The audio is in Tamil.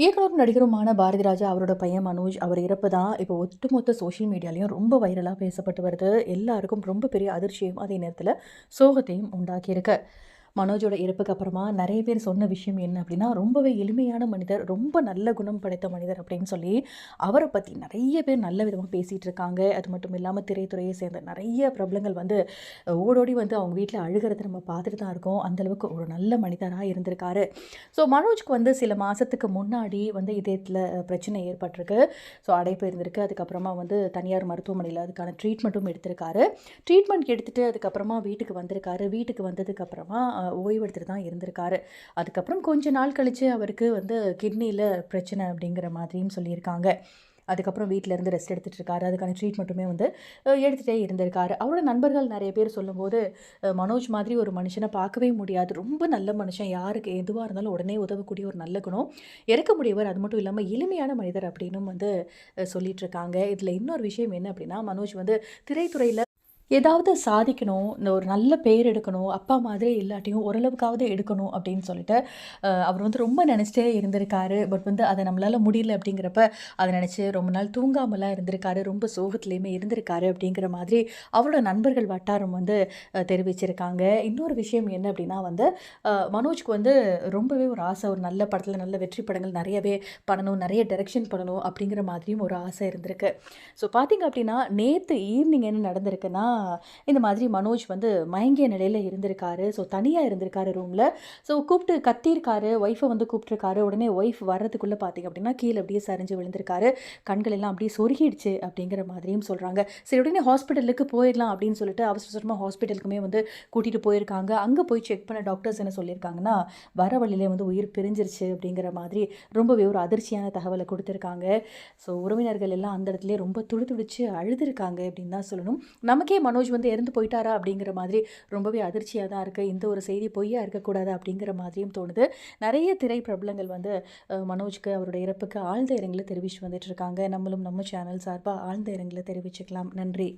இயக்குனரும் நடிகருமான பாரதி ராஜா அவரோட பையன் மனோஜ் அவர் இறப்பு தான் இப்போ ஒட்டுமொத்த சோஷியல் மீடியாலையும் ரொம்ப வைரலாக பேசப்பட்டு வருது. எல்லாருக்கும் ரொம்ப பெரிய அதிர்ச்சியும் அதே நேரத்தில் சோகத்தையும் உண்டாக்கியிருக்கு. மனோஜோட இறப்புக்கு அப்புறமா நிறைய பேர் சொன்ன விஷயம் என்ன அப்படின்னா ரொம்பவே எளிமையான மனிதர் ரொம்ப நல்ல குணம் படைத்த மனிதர் அப்படின்னு சொல்லி அவரை பற்றி நிறைய பேர் நல்ல விதமாக பேசிகிட்டு இருக்காங்க. அது மட்டும் இல்லாமல் திரைத்துறையை சேர்ந்த நிறைய பிரபலங்கள் வந்து ஓடோடி வந்து அவங்க வீட்டில் அழுகிறத நம்ம பார்த்துட்டு தான் இருக்கோம். அந்தளவுக்கு ஒரு நல்ல மனிதராக இருந்திருக்காரு. ஸோ மனோஜ்க்கு வந்து சில மாதத்துக்கு முன்னாடி வந்து இதயத்தில் பிரச்சனை ஏற்பட்டிருக்கு. ஸோ அடைப்பு இருந்திருக்கு. அதுக்கப்புறமா வந்து தனியார் மருத்துவமனையில் அதுக்கான ட்ரீட்மெண்ட்டும் எடுத்திருக்காரு. ட்ரீட்மெண்ட் எடுத்துகிட்டு அதுக்கப்புறமா வீட்டுக்கு வந்திருக்காரு. வீட்டுக்கு வந்ததுக்கப்புறமா ஓய்வெடுத்துட்டு தான் இருந்திருக்காரு. அதுக்கப்புறம் கொஞ்ச நாள் கழித்து அவருக்கு வந்து கிட்னியில் பிரச்சனை அப்படிங்கிற மாதிரியும் சொல்லியிருக்காங்க. அதுக்கப்புறம் வீட்டில் இருந்து ரெஸ்ட் எடுத்துகிட்டு இருக்காரு. அதுக்கான ட்ரீட்மெண்ட்டுமே வந்து எடுத்துகிட்டே இருந்திருக்காரு. அவரோட நண்பர்கள் நிறைய பேர் சொல்லும்போது மனோஜ் மாதிரி ஒரு மனுஷனை பார்க்கவே முடியாது. ரொம்ப நல்ல மனுஷன். யாருக்கு எதுவாக இருந்தாலும் உடனே உதவக்கூடிய ஒரு நல்ல குணம். இறக்க முடியவர் அது மட்டும் இல்லாமல் எளிமையான மனிதர் அப்படின்னும் வந்து சொல்லிகிட்ருக்காங்க இதில் இன்னொரு விஷயம் என்ன அப்படின்னா மனோஜ் வந்து திரைத்துறையில் ஏதாவது சாதிக்கணும் இந்த ஒரு நல்ல பேர் எடுக்கணும் அப்பா மாதிரி இல்லாட்டியும் ஓரளவுக்காவது எடுக்கணும் அப்படின்னு சொல்லிட்டு அவர் வந்து ரொம்ப நினச்சிட்டே இருந்திருக்காரு. பட் வந்து அதை நம்மளால் முடியல அப்படிங்கிறப்ப அதை நினச்சி ரொம்ப நாள் தூங்காமலாம் இருந்திருக்காரு. ரொம்ப சோகத்துலேயுமே இருந்திருக்காரு அப்படிங்கிற மாதிரி அவரோட நண்பர்கள் வட்டாரம் வந்து தெரிவிச்சிருக்காங்க. இன்னொரு விஷயம் என்ன அப்படின்னா வந்து மனோஜ்க்கு வந்து ரொம்பவே ஒரு ஆசை ஒரு நல்ல படத்தில் நல்ல வெற்றி படங்கள் நிறையவே பண்ணணும் நிறைய டெரெக்ஷன் பண்ணணும் அப்படிங்கிற மாதிரியும் ஒரு ஆசை இருந்திருக்கு. ஸோ பார்த்தீங்க அப்படின்னா நேற்று ஈவினிங் என்ன நடந்திருக்குன்னா இந்த மாதிரி மனோஜ் வந்து மயங்கிய நிலையில் இருந்திருக்காரு. ஸோ தனியாக இருந்திருக்காரு ரூமில் ஸோ கூப்பிட்டு கத்தியிருக்காரு ஒய்ஃபை வந்து கூப்பிட்டுருக்காரு. உடனே ஒய்ஃப் வர்றதுக்குள்ளே பார்த்தீங்க அப்படின்னா கீழே அப்படியே சரிஞ்சு விழுந்திருக்காரு. கண்கள் எல்லாம் அப்படியே சொருகிடுச்சு அப்படிங்கிற மாதிரியும் சொல்கிறாங்க சரி உடனே ஹாஸ்பிட்டலுக்கு போயிடலாம் அப்படின்னு சொல்லிட்டு அவசர அவசரமாக ஹாஸ்பிட்டலுக்குமே வந்து கூட்டிகிட்டு போயிருக்காங்க. அங்கே போய் செக் பண்ண டாக்டர்ஸ் என்ன சொல்லியிருக்காங்கன்னா வர வழியிலே வந்து உயிர் பிரிஞ்சிருச்சு அப்படிங்கிற மாதிரி ரொம்பவே ஒரு அதிர்ச்சியான தகவலை கொடுத்துருக்காங்க. ஸோ உறவினர்கள் எல்லாம் அந்த இடத்துல ரொம்ப துடி துடிச்சு அழுதுருக்காங்க அப்படின்னு தான் சொல்லணும். நமக்கே மனோஜ் வந்து இறந்து போயிட்டாரா அப்படிங்கிற மாதிரி ரொம்பவே அதிர்ச்சியாக தான் இருக்குது இந்த ஒரு செய்தி பொய்யாக இருக்கக்கூடாது அப்படிங்கிற மாதிரியும் தோணுது. நிறைய திரை பிரபலங்கள் வந்து மனோஜ்க்கு அவரோட இறப்புக்கு ஆழ்ந்த இரங்கலை தெரிவிச்சு வந்துட்டு இருக்காங்க. நம்மளும் நம்ம சேனல் சார்பாக ஆழ்ந்த இரங்கலை தெரிவிச்சுக்கலாம். நன்றி.